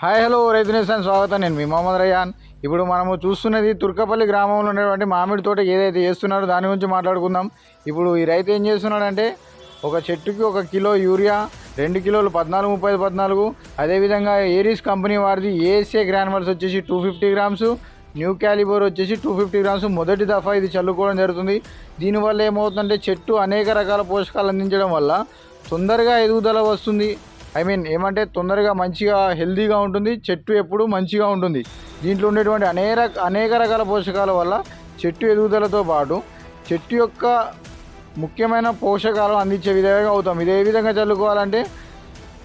Hi hello రైతు నేస్తాను స్వాగతం. నేను మీ మొహమ్మద్ రయాన్. ఇప్పుడు మనము చూస్తున్నది తుర్కపల్లి గ్రామంలో ఉన్నటువంటి మామిడి తోట ఏదైతే చేస్తున్నారో దాని గురించి మాట్లాడుకుందాం. ఇప్పుడు ఈ రైతు ఏం చేస్తున్నాడంటే ఒక చెట్టుకి ఒక కిలో యూరియా రెండు కిలోలు పద్నాలుగు ముప్పై ఐదు పద్నాలుగు. అదేవిధంగా ఏరీస్ కంపెనీ వారిది ఏఎస్ఏ గ్రానువల్స్ వచ్చేసి టూ ఫిఫ్టీ గ్రామ్స్ న్యూ క్యాలిబోర్ వచ్చేసి టూ ఫిఫ్టీ గ్రామ్స్. మొదటి దఫా ఇది చల్లుకోవడం జరుగుతుంది. దీనివల్ల ఏమవుతుందంటే చెట్టు అనేక రకాల పోషకాలు అందించడం వల్ల తొందరగా ఎదుగుదల వస్తుంది. ఐ మీన్ ఏమంటే తొందరగా మంచిగా హెల్దీగా ఉంటుంది చెట్టు ఎప్పుడు మంచిగా ఉంటుంది. దీంట్లో ఉండేటువంటి అనేక అనేక రకాల పోషకాల వల్ల చెట్టు ఎదుగుదలతో పాటు చెట్టు యొక్క ముఖ్యమైన పోషకాలు అందించే విధంగా అవుతాం. ఇదే విధంగా చల్లుకోవాలంటే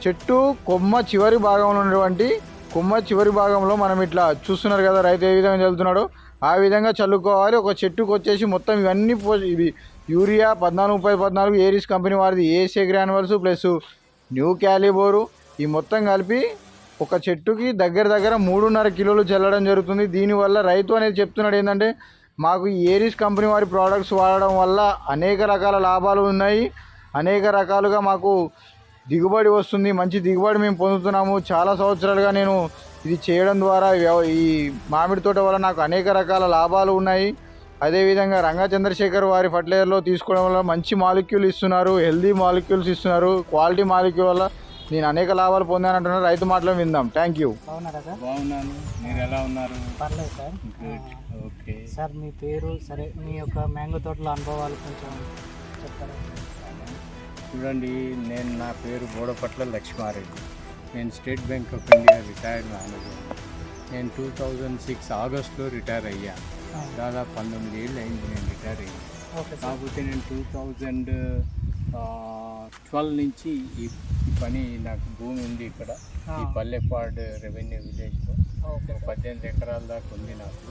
చెట్టు కొమ్మ చివరి భాగంలో ఉన్నటువంటి కొమ్మ చివరి భాగంలో మనం ఇట్లా చూస్తున్నారు కదా రైతు ఏ విధంగా చల్లుతున్నాడో ఆ విధంగా చల్లుకోవాలి. ఒక చెట్టుకు వచ్చేసి మొత్తం ఇవన్నీ పో ఇవి యూరియా పద్నాలుగు ముప్పై పద్నాలుగు ఏరిస్ కంపెనీ వారిది ఏసే గ్రానువల్స్ ప్లస్ న్యూ క్యాలిబోరు ఈ మొత్తం కలిపి ఒక చెట్టుకి దగ్గర దగ్గర మూడున్నర కిలోలు చల్లడం జరుగుతుంది. దీనివల్ల రైతు అనేది చెప్తున్నాడు ఏంటంటే మాకు ఈ ఏరిస్ కంపెనీ వారి ప్రోడక్ట్స్ వాడడం వల్ల అనేక రకాల లాభాలు ఉన్నాయి. అనేక రకాలుగా మాకు దిగుబడి వస్తుంది. మంచి దిగుబడి మేము పొందుతున్నాము. చాలా సంవత్సరాలుగా నేను ఇది చేయడం ద్వారా ఈ మామిడి తోట వల్ల నాకు అనేక రకాల లాభాలు ఉన్నాయి. అదేవిధంగా రంగా చంద్రశేఖర్ వారి ఫర్టిలైజర్లో తీసుకోవడం వల్ల మంచి మాలిక్యూల్ ఇస్తున్నారు హెల్దీ మాలిక్యూల్స్ ఇస్తున్నారు క్వాలిటీ మాలిక్యూల్ వల్ల నేను అనేక లాభాలు పొందానంటున్నారు రైతు మాటలు విందాం. థ్యాంక్ యూ బాగున్నారా సార్? బాగున్నాను. మీరు ఎలా ఉన్నారు? పర్లేదు సార్. గుడ్ ఓకే సార్ మీ పేరు సరే మీ యొక్క మ్యాంగో తోటలో అనుభవాలు కొంచెం చెప్తారా? చూడండి నేను నా పేరు బోడపట్ల లక్ష్మారెడ్డి. నేను State Bank of India retired manager నేను టూ థౌజండ్ సిక్స్ ఆగస్ట్లో రిటైర్ అయ్యా. దాదాపు పంతొమ్మిది ఏళ్ళు అయింది నేను రిటైర్ అయ్యి. Okay sir. కాకపోతే నేను టూ థౌజండ్ ట్వెల్వ్ నుంచి ఈ పని నాకు భూమి ఉంది ఇక్కడ. ఈ పల్లెపాడ్ రెవెన్యూ విలేజ్లో. పద్దెనిమిది ఎకరాల దాకా ఉంది నాకు.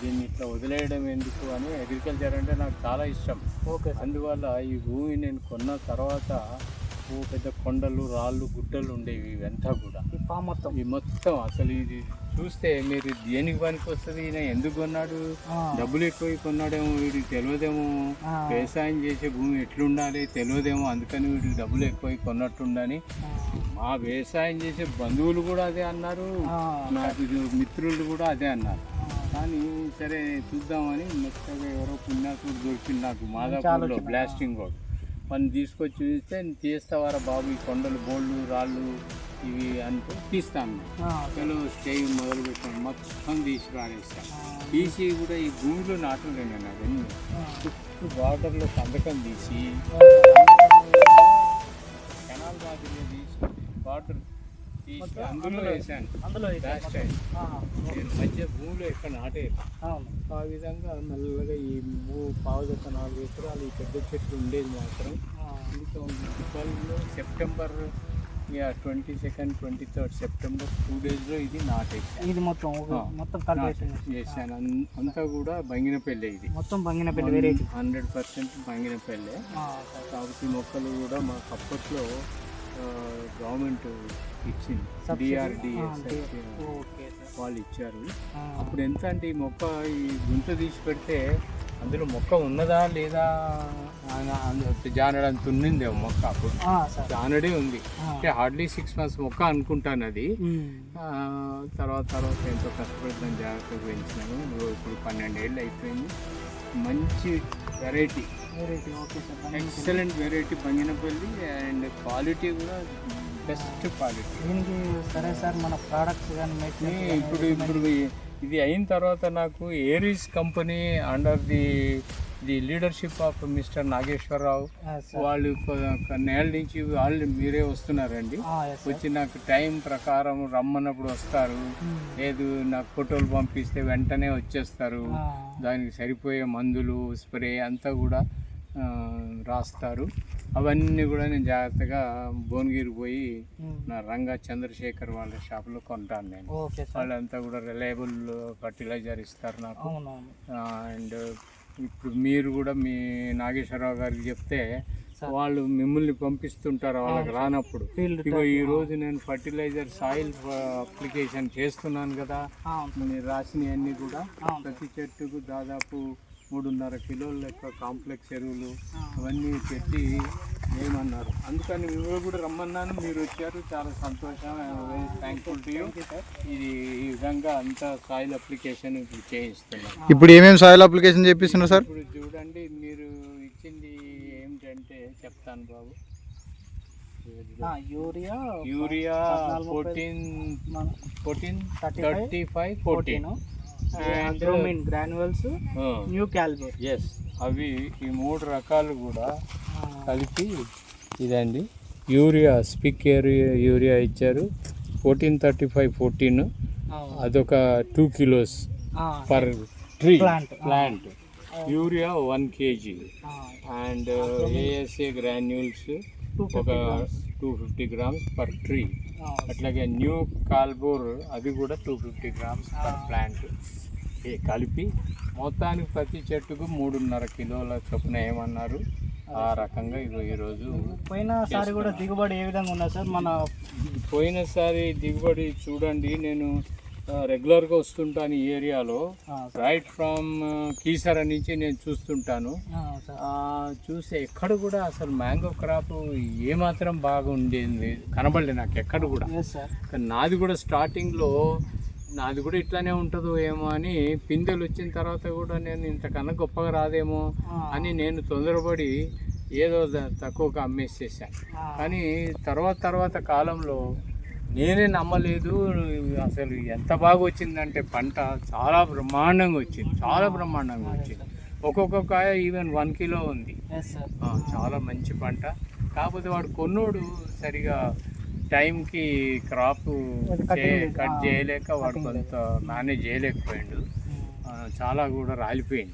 దీన్ని ఇట్లా వదిలేయడం ఎందుకు అని అగ్రికల్చర్ అంటే నాకు చాలా ఇష్టం. అందువల్ల ఈ భూమి నేను కొన్న తర్వాత ఓ పెద్ద కొండలు రాళ్ళు గుట్టలు ఉండేవి ఇవంతా కూడా. మొత్తం. ఈ మొత్తం అసలు ఇది చూస్తే మీరు దేనికి పనికి వస్తుంది ఈయన? ఎందుకు కొన్నాడు? డబ్బులు ఎక్కువ కొన్నాడేమో వీడికి తెలియదేమో వ్యవసాయం చేసే భూమి ఎట్లుండాలి తెలియదేమో అందుకని వీడికి డబ్బులు ఎక్కువ కొన్నట్టుండని మా వ్యవసాయం చేసే బంధువులు కూడా అదే అన్నారు. నాకు మిత్రులు కూడా అదే అన్నారు. కానీ సరే చూద్దామని మెత్తగా ఎవరో పుణ్యాకుడు దొరికింది నాకు మాదాపూర్లో. బ్లాస్టింగ్ రోడ్ మనం తీసుకొచ్చి చూస్తే తీస్తావారా బాబు ఈ కొండలు బోళ్ళు రాళ్ళు ఇవి అంటూ తీస్తాను. ఆ, చలో స్టేజ్ మొదలు పెట్టాను మొత్తం తీసి రానేస్తాను తీసి కూడా ఈ భూమిలో నాటలేను నేను అవన్నీ. చుట్టూ బార్డర్లో సంతకం తీసి కెనాల్ మాదిరిగా తీసి వాటర్ తీసి అందులో వేసాను అందులో లాస్ట్. టైం నేను మధ్య భూమిలో నాటేది ఆ విధంగా మెల్లగా ఈ భూ పావుదొక్క నాలుగు ఎకరాలు ఈ పెద్ద చెట్లు ఉండేది మాత్రం. ట్వెల్వ్లో September twenty second twenty third September two డేస్లో ఇది నాటేసాను ఇది మొత్తం మొత్తం చేశాను. అంతా కూడా బంగినపల్లి ఇది. మొత్తం Banginapalli variety hundred percent Banginapalli. కాబట్టి మొక్కలు కూడా మాకు అప్పట్లో గవర్నమెంట్ ఇచ్చింది. డిఆర్డిఎస్ వాళ్ళు ఇచ్చారు. అప్పుడు ఎంత అంటే ఈ మొక్క ఈ గుంత తీసి పెడితే అందులో మొక్క ఉన్నదా లేదా అని- జానడంత ఉన్నింది మొక్క అప్పుడు. జానడే ఉంది. అంటే హార్డ్లీ సిక్స్ మంత్స్ మొక్క అనుకుంటాను అది. తర్వాత తర్వాత ఎంతో కష్టపడి దాన్ని జాగ్రత్తగా పెంచినాను ఇప్పుడు పన్నెండేళ్ళు అయిపోయింది. మంచి variety variety okay sir Banginapalli. Excellent variety Banginapalli and quality కూడా బెస్ట్ క్వాలిటీ దీనికి సరే సార్ మన ప్రోడక్ట్స్ కానీ ఇప్పుడు ఇప్పుడు ఇది అయిన తర్వాత నాకు Aries company under the the leadership of mister Nageswara Rao వాళ్ళు నేల నుంచి వాళ్ళు మీరే వస్తున్నారండి. వచ్చి నాకు టైం ప్రకారం రమ్మన్నప్పుడు వస్తారు. లేదు నాకు ఫోటోలు పంపిస్తే వెంటనే వచ్చేస్తారు. దానికి సరిపోయే మందులు స్ప్రే అంతా కూడా రాస్తారు. అవన్నీ కూడా నేను జాగ్రత్తగా భువనగిరి పోయి నా రంగా చంద్రశేఖర్ వాళ్ళ షాప్లో కొంటాను నేను. వాళ్ళంతా కూడా రిలయబుల్ ఫర్టిలైజర్ ఇస్తారు నాకు. అండ్ ఇప్పుడు మీరు కూడా మీ నాగేశ్వరరావు గారికి చెప్తే. వాళ్ళు మిమ్మల్ని పంపిస్తుంటారు వాళ్ళకి రానప్పుడు. ఇగో ఈ రోజు నేను ఫర్టిలైజర్ సాయిల్ అప్లికేషన్ చేస్తున్నాను కదా. మీరు రాసినవన్నీ కూడా. ప్రతి చెట్టుకు దాదాపు మూడున్నర కిలోల లెక్క కాంప్లెక్స్ ఎరువులు అవన్నీ పెట్టి ఏమన్నారు. అందుకని మిమ్మల్ని కూడా రమ్మన్నాను. మీరు వచ్చారు. చాలా సంతోషం. థ్యాంక్ఫుల్ టు యూ ఇది ఈ విధంగా అంతా సాయిల్ అప్లికేషన్ ఇప్పుడు చేయిస్తున్నాం ఇప్పుడు ఏమేమి సాయిల్ అప్లికేషన్ చేపిస్తున్నారు సార్ ఇప్పుడు చూడండి మీరు ఇచ్చింది ఏమిటంటే చెప్తాను బాబు. ఆ, urea urea fourteen fourteen 35, thirty five fourteen granules new calbor S అవి ఈ మూడు రకాలు కూడా కలిపి ఇదండి. యూరియా స్పిక్ యూరియా యూరియా ఇచ్చారు. ఫోర్టీన్ థర్టీ ఫైవ్ ఫోర్టీన్ అదొక two kilos per tree Plant. Plant urea one KG and ASA granules ఒక two fifty grams per tree అట్లాగే న్యూ కాల్బోర్ అది కూడా two fifty grams per plant కలిపి మొత్తానికి ప్రతి చెట్టుకు మూడున్నర కిలోల చొప్పున ఏమన్నారు? ఆ రకంగా ఇగో ఈరోజు పోయినసారి కూడా దిగుబడి ఏ విధంగా ఉన్నా సార్? మన పోయినసారి దిగుబడి చూడండి నేను రెగ్యులర్గా వస్తుంటాను ఈ ఏరియాలో. రైట్ ఫ్రమ్ కీసర నుంచి నేను చూస్తుంటాను. చూస్తే ఎక్కడ కూడా అసలు మ్యాంగో క్రాప్ ఏమాత్రం బాగా ఉండేది కనబడలేదు నాకు ఎక్కడ కూడా. నాది కూడా స్టార్టింగ్లో నాది కూడా ఇట్లానే ఉంటుందో ఏమో అని పిందెలు వచ్చిన తర్వాత కూడా నేను ఇంతకన్నా గొప్పగా రాదేమో అని నేను తొందరపడి ఏదో తక్కువగా అమ్మేసేసాను కానీ తర్వాత తర్వాత కాలంలో నేనే నమ్మలేదు. అసలు ఎంత బాగా వచ్చిందంటే పంట చాలా బ్రహ్మాండంగా వచ్చింది. చాలా బ్రహ్మాండంగా వచ్చింది. ఒక్కొక్క కాయ ఈవెన్ వన్ కిలో ఉంది. చాలా మంచి పంట. కాకపోతే వాడు కొన్నోడు సరిగా టైంకి క్రాప్ కట్ చేయలేక వాడు కొంత మేనేజ్ చేయలేకపోయిండు. ఆ, చాలా కూడా రాలిపోయింది.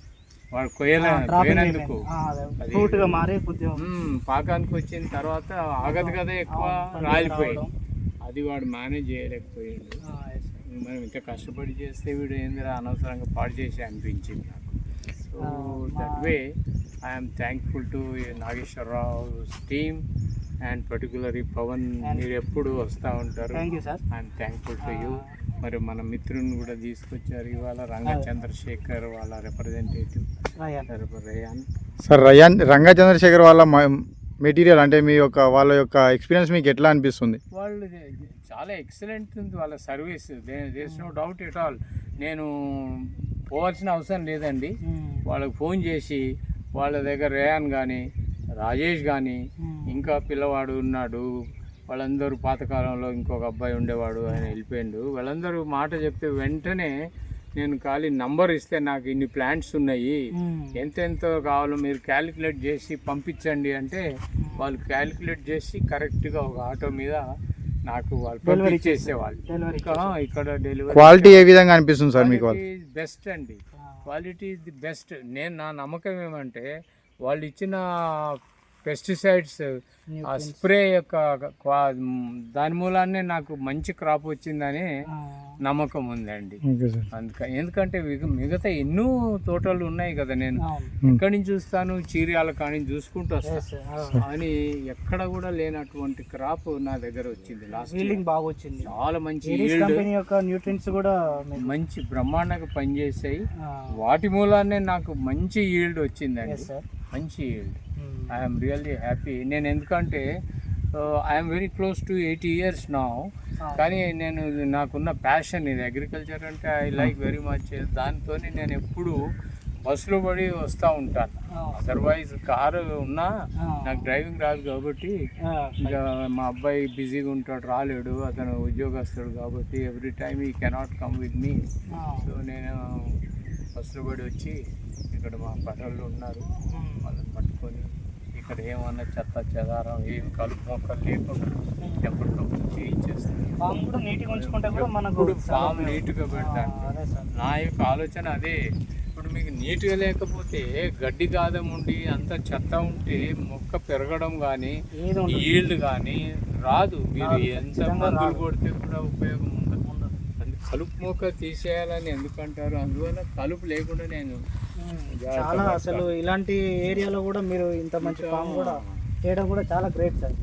వాడు కొయ్యలే కొయ్యనందుకు. పాకానికి వచ్చిన తర్వాత ఆగదు కదా ఎక్కువ రాలిపోయింది. అది వాడు మేనేజ్ చేయలేకపోయిండు. ఆ, yes, sir. మనం ఇంత కష్టపడి చేస్తే వీడు ఏందిరా అనవసరంగా పాడు చేసి అనిపించింది నాకు. So that way I'm thankful to Nageswara Rao team and particularly Pavan మీరు ఎప్పుడు వస్తూ ఉంటారు. Thank you sir I'm thankful to you మరి మన మిత్రుని కూడా తీసుకొచ్చారు ఇవాళ రంగ. చంద్రశేఖర్ వాళ్ళ రిప్రజెంటేటివ్ రేయాన్. సార్ రయాన్ రంగా చంద్రశేఖర్ వాళ్ళ మెటీరియల్ అంటే మీ యొక్క వాళ్ళ యొక్క ఎక్స్పీరియన్స్ మీకు ఎట్లా అనిపిస్తుంది? వాళ్ళు చాలా ఎక్సలెంట్ ఉంది వాళ్ళ service does no doubt at all నేను పోవాల్సిన అవసరం లేదండి. వాళ్ళకి ఫోన్ చేసి వాళ్ళ దగ్గర రేయాన్ కానీ రాజేష్ కానీ ఇంకా పిల్లవాడు ఉన్నాడు. వాళ్ళందరూ పాతకాలంలో ఇంకొక అబ్బాయి ఉండేవాడు ఆయన వెళ్ళిపోయిండు. వాళ్ళందరూ మాట చెప్తే వెంటనే నేను ఖాళీ నంబర్ ఇస్తే నాకు ఇన్ని ప్లాంట్స్ ఉన్నాయి. ఎంతెంత కావాలో మీరు క్యాలిక్యులేట్ చేసి పంపించండి అంటే వాళ్ళు క్యాలిక్యులేట్ చేసి కరెక్ట్గా ఒక ఆటో మీద నాకు వాళ్ళు Delivery ఇంకా ఇక్కడ డెలివరీ క్వాలిటీ ఏ విధంగా అనిపిస్తుంది సార్ మీకు వాళ్ళు? బెస్ట్ అండి. క్వాలిటీ ఇస్ ది బెస్ట్ నేను నా నమ్మకం ఏమంటే వాళ్ళు ఇచ్చిన పెస్టిసైడ్స్ ఆ స్ప్రే యొక్క దాని మూలాన్నే నాకు మంచి క్రాప్ వచ్చిందని నమ్మకం ఉందండి. అందుక ఎందుకంటే మిగ- మిగతా ఎన్నో తోటలు ఉన్నాయి కదా నేను. ఎక్కడి నుంచి చూస్తాను? చీరియాల కాడి నుంచి చూసుకుంటూ వస్తాను. కానీ ఎక్కడ కూడా లేనటువంటి క్రాప్ నా దగ్గర వచ్చింది లాస్ట్ ఫీలింగ్ బాగా వచ్చింది. చాలా మంచి యొక్క న్యూట్రియన్స్ కూడా మంచి బ్రహ్మాండంగా పనిచేసాయి వాటి మూలానే నాకు మంచి ఈల్డ్ వచ్చిందండి. మంచి ఈల్డ్. ఐఎమ్ రియల్లీ హ్యాపీ నేను ఎందుకంటే I'm very close to eighty years నా. కానీ నేను నాకున్న ప్యాషన్ ఇది అగ్రికల్చర్ అంటే ఐ లైక్ వెరీ మచ్ దాంతో నేను ఎప్పుడు బస్సులో పడి వస్తూ ఉంటాను. అదర్వైజ్ కారు ఉన్నా. నాకు డ్రైవింగ్ రాదు కాబట్టి ఇంకా మా అబ్బాయి బిజీగా ఉంటాడు రాలేడు అతను ఉద్యోగస్తుడు కాబట్టి every time he cannot come with me. So నేను బస్సులో పడి వచ్చి ఇక్కడ మా పనులు ఉన్నారు Hmm. పట్టుకొని ఇక్కడ ఏమన్నా చెత్త చెదారం ఏం కలుపు మొక్కలు లేకుండా ఎప్పటికప్పుడు చేయించేస్తాను ఫామ్ కూడా నీట్గా ఉంచుకుంటే కూడా మనకు ఫామ్ నీట్గా పెడతాను నా యొక్క ఆలోచన అదే. ఇప్పుడు మీకు నీట్గా లేకపోతే గడ్డి గాదం ఉండి అంత చెత్త ఉంటే మొక్క పెరగడం కానీ. ఈల్డ్ కానీ రాదు. మీరు ఎంత మందులు. కొడితే కూడా ఉపయోగం ఉండదు. కలుపు మొక్క తీసేయాలని ఎందుకంటారు అందువల్ల కలుపు లేకుండా నేను చాలా. అసలు ఇలాంటి ఏరియాలో కూడా మీరు ఇంత మంచి ఫామ్ కూడా చేయడం కూడా చాలా గ్రేట్ సార్.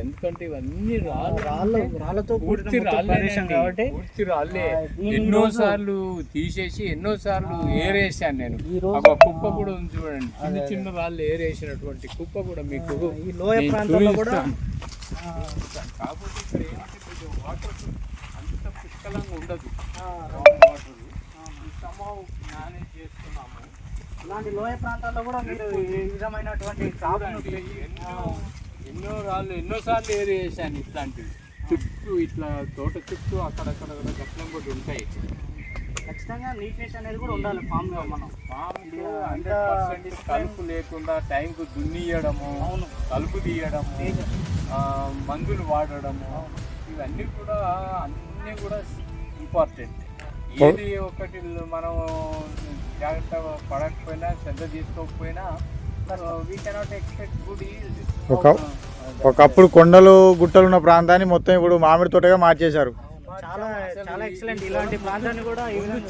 ఎందుకంటే ఇవన్నీ రాళ్ళు రాళ్ళు రాళ్ళతో పూర్తి రాళ్ళేనండి. కాబట్టి పూర్తి రాళ్ళే. ఎన్నో సార్లు తీసేసి ఎన్నో సార్లు ఏరేసాను నేను. ఈ రోజు ఒక కుప్ప కూడా ఉంది చూడండి. చిన్న చిన్న రాళ్ళు ఏరేసినటువంటి కుప్ప కూడా మీకు ఈ లోయ నేను ప్రాంతాల్లో కూడా కాకపోతే ఇక్కడ ఏంటంటే కొంచెం వాటర్ అంత పుష్కలంగా ఉండదు. సమావ్ మేనేజ్ చేస్తున్నాము ఇలాంటి లోయ ప్రాంతాల్లో కూడా మీరు ఈ విధమైనటువంటి ఎన్నో ఎన్నో రాళ్ళు ఎన్నో సార్లు ఏరి వేసాను ఇట్లాంటివి. చుట్టూ ఇట్లా తోట చుట్టూ అక్కడక్కడ గట్లం కూడా ఉంటాయి. ఖచ్చితంగా నీట్నెస్ అనేది కూడా ఉండాలి ఫామ్లో మనం. పర్సెంట్ కలుపు లేకుండా టైంకు దున్నియడము అవును. కలుపు తీయడము మందులు వాడడము ఇవన్నీ కూడా అన్నీ కూడా ఇంపార్టెంట్ ఏది ఒకటి మనం జాగ్రత్త పడకపోయినా శ్రద్ధ తీసుకోకపోయినా వీ కెనాట్ ఎక్స్పెక్ట్ గుడ్ ఒక- ఒకప్పుడు కొండలు గుట్టలు ఉన్న ప్రాంతాన్ని మొత్తం ఇప్పుడు మామిడి తోటగా మార్చేశారు. చాలా చాలా ఎక్సలెంట్ ఇలాంటి ప్రాంతాన్ని కూడా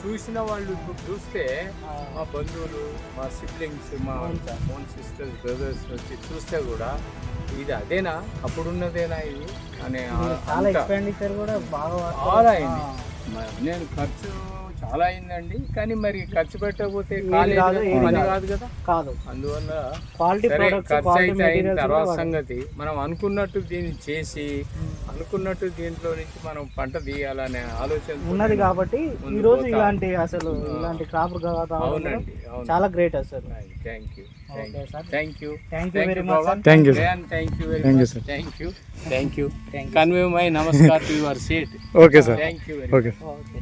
చూసిన వాళ్ళు ఇప్పుడు చూస్తే మా బంధువులు మా సిబ్లింగ్స్ మా ఓన్ సిస్టర్స్ బ్రదర్స్ వచ్చి చూస్తే కూడా ఇది అదేనా? అప్పుడున్నదేనా ఇది? అనే ఆ- చాలా ఎక్స్పెండిచర్ కూడా బాగా వాడతారు. చాలా అయింది మ- నేను ఖర్చు చాలా అయిందండి. కానీ మరి ఖర్చు పెట్టకపోతే కాలేదు కాదు, కదా, కాదు. కాదు అందువల్ల క్వాలిటీ ఖర్చు క్వాలిటీ అయితే అయిన తర్వాత సంగతి మనం అనుకున్నట్టు దీన్ని చేసి అనుకున్నట్టు దీంట్లో నుంచి మనం పంట తీయాలనే ఆలోచన ఉన్నది కాబట్టి ఈ రోజు. ఇలాంటి అసలు ఇలాంటి క్రాప్ అవునండి అవును. చాలా గ్రేట్ అసలు. Thank you. Thank you. Thank you, sir. Thank you very Thank you, much sir. Thank you thank you Thank you. Convey my namaskar to your seat okay sir thank you very okay okay